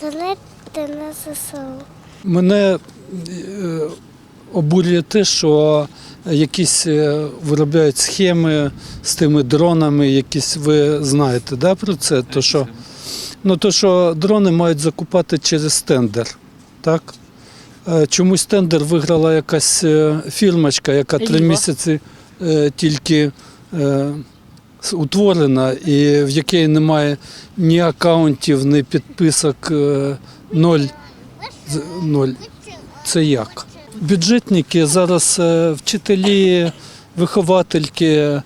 Донати на ЗСУ. Мене е, обурює те, що якісь е, виробляють схеми з тими дронами, якісь ви знаєте да, про це? То що, ну, то, що дрони мають закупати через тендер. Так? Е, Чомусь тендер виграла якась е, фірмочка, яка три місяці е, тільки е, утворена, і в якій немає ні акаунтів, ні підписок, е, ноль. Ноль. Це як? Бюджетники зараз е, вчителі, виховательки. е,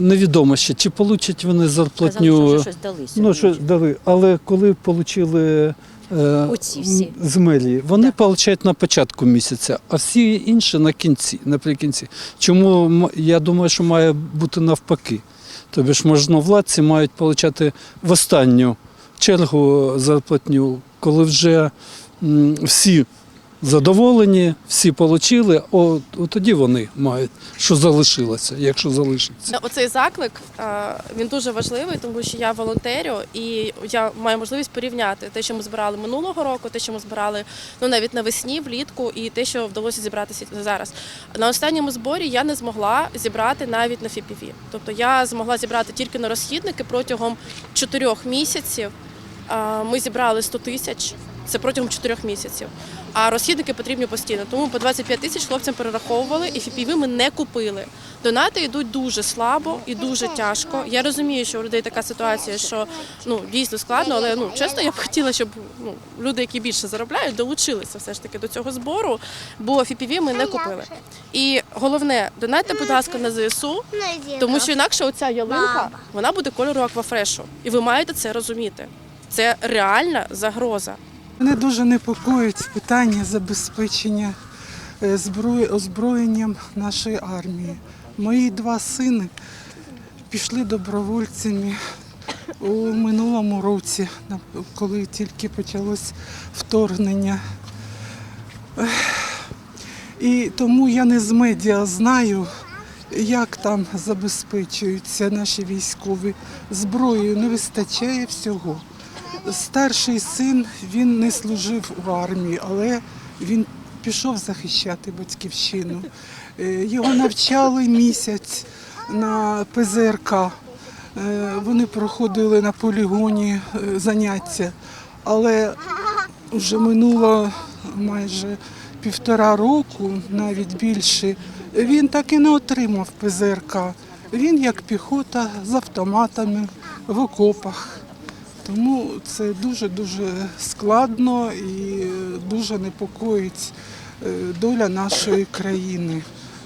Невідомо ще, чи получать вони зарплатню. Казали, що щось дали Ну, сьогодні. що дали, але коли отримали е, Оці всі. м, з мерії, вони отримують на початку місяця, а всі інші на кінці, наприкінці. Чому я думаю, що має бути навпаки. Тобто ж можновладці мають отримати в останню чергу зарплатню, коли вже всі задоволені, всі отримали, от, от тоді вони мають, що залишилося, якщо залишиться. Ну, Оцей заклик він дуже важливий, тому що я волонтерю і я маю можливість порівняти те, що ми збирали минулого року, те, що ми збирали ну навіть навесні, влітку, і те, що вдалося зібратися зараз. На останньому зборі я не змогла зібрати навіть на FPV. Тобто я змогла зібрати тільки на розхідники протягом чотирьох місяців. Ми зібрали 100 тисяч. Це протягом чотирьох місяців. А розхідники потрібні постійно. Тому по 25 тисяч хлопцям перераховували, і FPV ми не купили. Донати йдуть дуже слабо і дуже тяжко. Я розумію, що у людей така ситуація, що ну дійсно складно, але ну чесно, я б хотіла, щоб ну люди, які більше заробляють, долучилися все ж таки до цього збору, бо FPV ми не купили. І головне, донайте, будь ласка, на ЗСУ, тому що інакше оця ялинка вона буде кольору аквафрешу, і ви маєте це розуміти. Це реальна загроза. Мене дуже непокоїть питання забезпечення е, озброєнням нашої армії. Мої два сини пішли добровольцями у минулому році, коли тільки почалось вторгнення. І тому я не з медіа знаю, як там забезпечуються наші військові. Зброєю не вистачає всього. Старший син він не служив у армії, але він пішов захищати батьківщину. Е, Його навчали місяць на ПЗРК. Е, Вони проходили на полігоні е, заняття, але вже минуло майже півтора року, навіть більше. Він так і не отримав ПЗРК. Він як піхота з автоматами в окопах. Тому це дуже-дуже складно і дуже непокоїть е, доля нашої країни,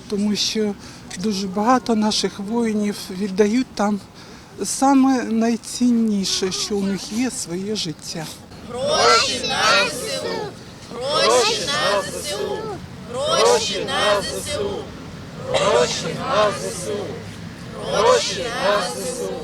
тому що дуже багато наших воїнів віддають там саме найцінніше, що у них є своє життя. Гроші на ЗСУ. Гроші на ЗСУ.